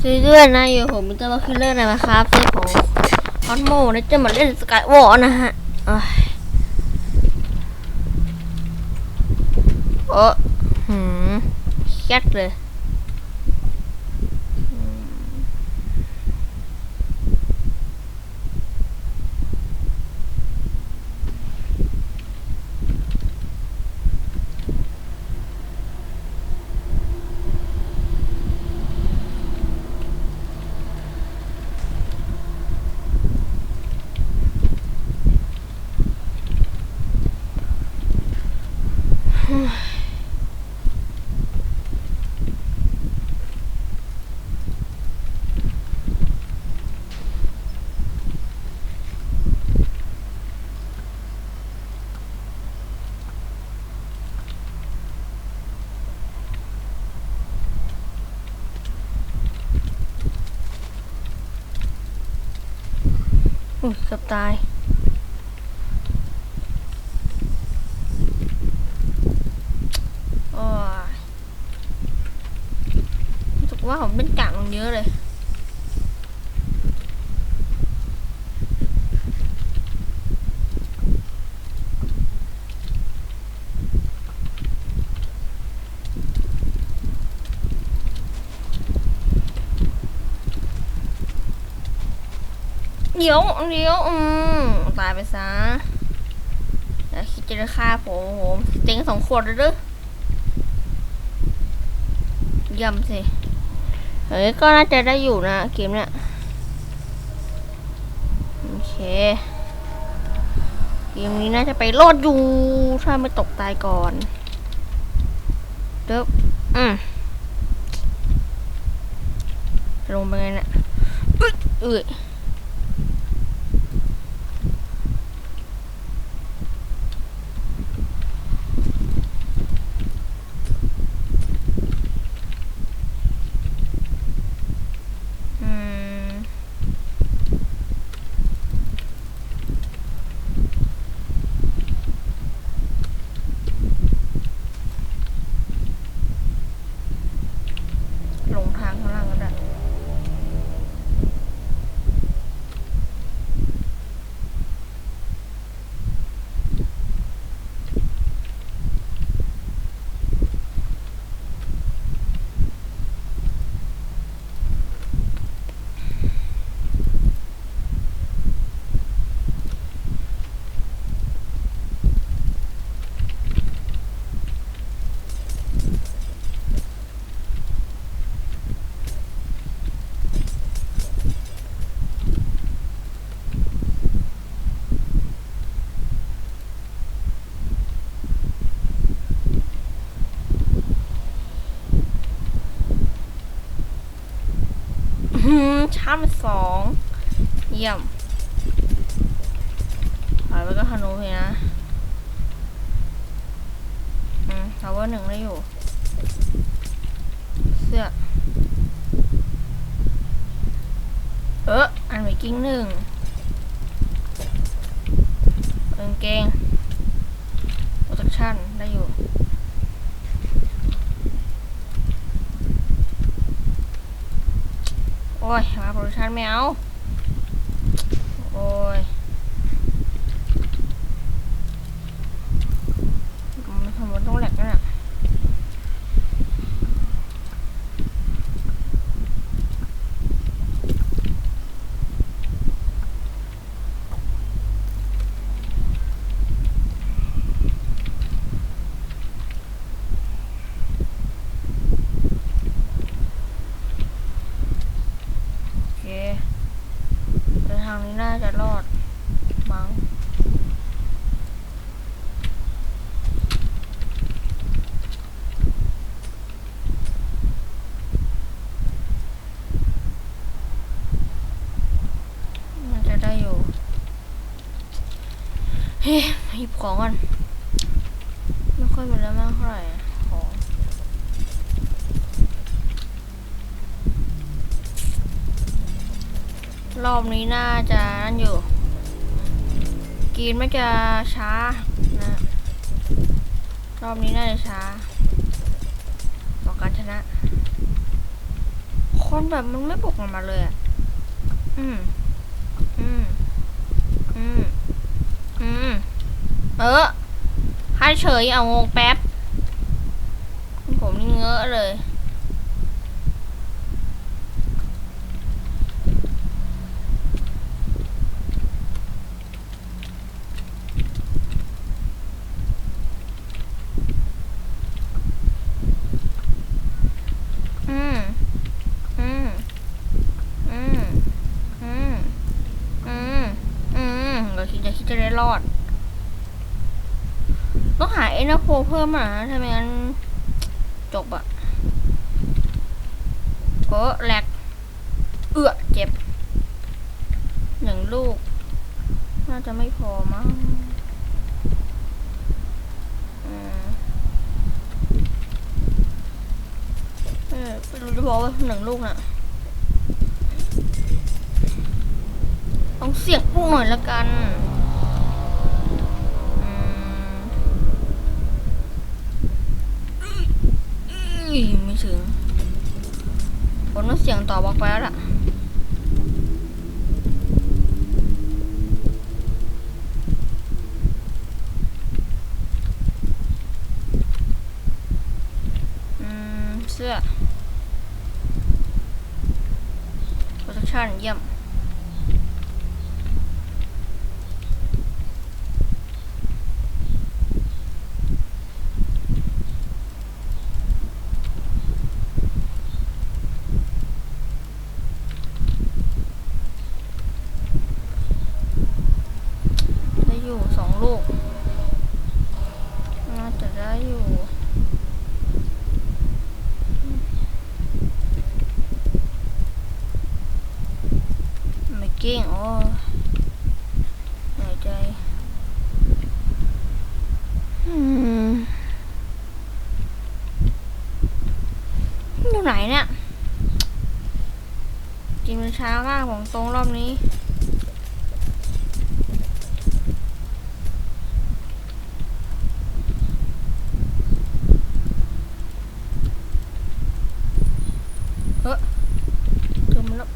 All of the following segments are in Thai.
ช่วยด้วยนะอยู่ผมมิสเตอร์บัคคิลเลอร์นะครับเซตของฮอนโมนะจะมาเล่นสกายวอลนะฮะเอ้ยโอ้หืมแคทเลยอืม อุ้ยเกับตายโอ้ยรู้สึกว่าผมเป็นกากลงเยอะเลย เดี๋ยวเดี๋ยวอืมตายไปซะแล้วคิดจะฆ่าผมผมเต็งสองขวดเลยเด้อเย่ำสิเฮ้ยก็น่าจะได้อยู่นะเกมเนี้ยโอเคเกมนี้น่าจะไปรอดอยู่ถ้าไม่ตกตายก่อนเด้ออืมลงไปไงเนี่ยอึ๊ยเอ้ย ชาร์จไปสองเยี่ยมถอยไปก็ฮานูเลยนะ อืมทาวเวอร์หนึ่งได้อยู่ เสื้อ เอออันไวกิ้งหนึ่งกางเกงโปรดักชั่นได้อยู่ โอ้ยมาโปรดักชั่นไม่เอา โอ้ยมันทำมันต้องแหลกนั่นแหละโอเคเดินทางนี้น่าจะรอด มั้ง น่าจะได้อยู่ เฮ้ยหยิบของก่อนไม่ค่อยมีแล้วมากเท่าไหร่ของรอบนี้น่าจะนั่นอยู่ กินไม่จะช้านะรอบนี้น่าจะช้าต่อการชนะ คนแบบมันไม่ปลุกมันมาเลยอะ อืม อืม อืม อืม เอให้เฉยเอางงแป๊บ ผมนี่เงอะเลย อืม อืม อืม อืม อืม อืมเราคิดจะคิดจะได้รอด ต้องหาเอ็นโฟเพิ่มอะถ้าไม่งั้นจบอะโอ้แหลก เอื้อเจ็บหนึ่งลูก น่าจะไม่พอมั้งเออไม่รู้จะพอว่าหนึ่งลูกน่ะต้องเสียบลูกหน่อยละกัน ถึง ผมต้องเสียงต่อบอกไปแล้วล่ะอืมเสื้อ protection เยี่ยม ได้อยู่สองลูก น่าจะได้อยู่ ไม่งโอ้หายใจอืมอยู่ไหนเนี่ย กินมันช้ามากผมตรงรอบนี้เฮ้เจอมันแล้ว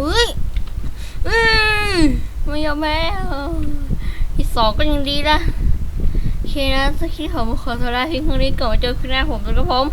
อุ้ยอืมไม่ ยอมแพ้ออที่สองก็ยังดีนะโอเคนะสักทีผมขอตัวลาเพียงเท่านี้ก่อนมาเจอคลิปหน้าผมแล้วก็ผม